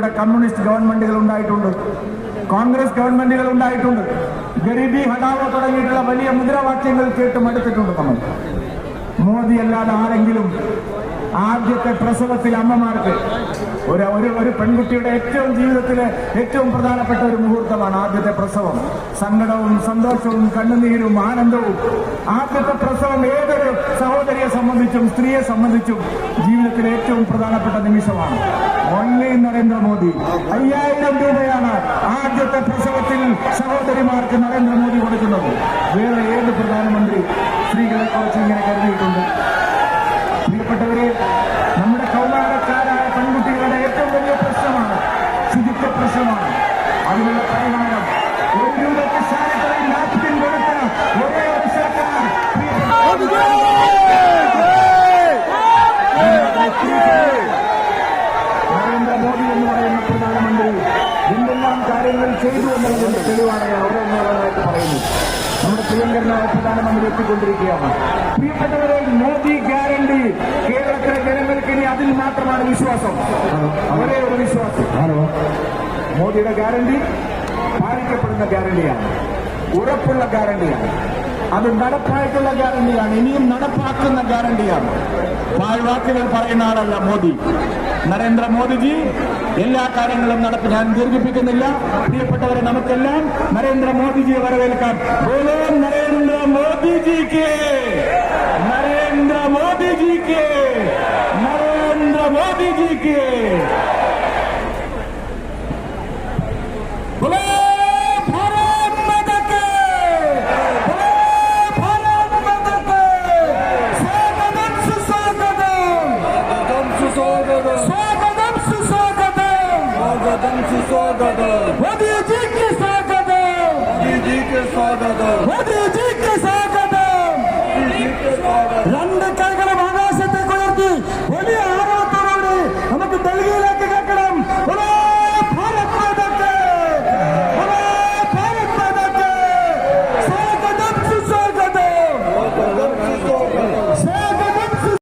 ഇവിടെ കമ്മ്യൂണിസ്റ്റ് ഗവൺമെന്റുകൾ ഉണ്ടായിട്ടുണ്ട്. കോൺഗ്രസ് ഗവൺമെന്റുകൾ ഉണ്ടായിട്ടുണ്ട്. ഗരീബി ഹടാവോ തുടങ്ങിയിട്ടുള്ള വലിയ മുദ്രാവാക്യങ്ങൾ കേട്ട് മടുത്തിട്ടുണ്ട് നമ്മൾ. മോദി അല്ലാതെ ആരെങ്കിലും ആദ്യത്തെ പ്രസവത്തിൽ അമ്മമാർക്ക് ഒരു ഒരു ഒരു പെൺകുട്ടിയുടെ ഏറ്റവും ജീവിതത്തിലെ ഏറ്റവും പ്രധാനപ്പെട്ട ഒരു മുഹൂർത്തമാണ് ആദ്യത്തെ പ്രസവം. സങ്കടവും സന്തോഷവും കണ്ണുനീരും ആനന്ദവും. ആദ്യത്തെ പ്രസവം സഹോദരിയെ സംബന്ധിച്ചും സ്ത്രീയെ സംബന്ധിച്ചും ജീവിതത്തിലെ ഏറ്റവും പ്രധാനപ്പെട്ട നിമിഷമാണ്. ഓൺലി നരേന്ദ്രമോദി. അയ്യായിരം രൂപയാണ് ആദ്യത്തെ പ്രസവത്തിൽ സഹോദരിമാർക്ക് നരേന്ദ്രമോദി കൊടുക്കുന്നത്. വേറെ ഏത് പ്രധാനമന്ത്രി സ്ത്രീകളെ കുറിച്ച് ഇങ്ങനെ കരുതിയിട്ടുണ്ട്? പ്രിയപ്പെട്ടവരെ കാര്യങ്ങൾ ചെയ്തു എന്നുള്ളതിന്റെ തെളിവാണ് ഞാൻ ഓരോന്നോരോന്നായിട്ട് പറയുന്നത്. നമ്മുടെ പ്രിയങ്കരനെ പ്രധാനമന്ത്രി എത്തിക്കൊണ്ടിരിക്കുകയാണ്. പ്രിയപ്പെട്ടവരെ മോദി ഗ്യാരണ്ടി കേരളത്തിലെ ജനങ്ങൾക്ക് ഇനി അതിൽ മാത്രമാണ് വിശ്വാസം. ഒരേ ഒരു വിശ്വാസം. മോദിയുടെ ഗ്യാരണ്ടി പാലിക്കപ്പെടുന്ന ഗ്യാരണ്ടിയാണ്. ഉറപ്പുള്ള ഗ്യാരണ്ടിയാണ്. അത് നടപ്പായിട്ടുള്ള ഗ്യാരണ്ടിയാണ്. ഇനിയും നടപ്പാക്കുന്ന ഗ്യാരണ്ടിയാണ്. പാഴ്വാക്കുകൾ പറയുന്ന ആളല്ല മോദി. നരേന്ദ്രമോദിജി എല്ലാ കാര്യങ്ങളും നടത്തി ഞാൻ ദീർഘിപ്പിക്കുന്നില്ല. പ്രിയപ്പെട്ടവരെ നമുക്കെല്ലാം നരേന്ദ്രമോദിജിയെ വരവേൽക്കാം. ബോലോ നരേന്ദ്രമോദിജിക്ക്! നരേന്ദ്രമോദിജിക്ക്! നരേന്ദ്രമോദിജിക്ക്!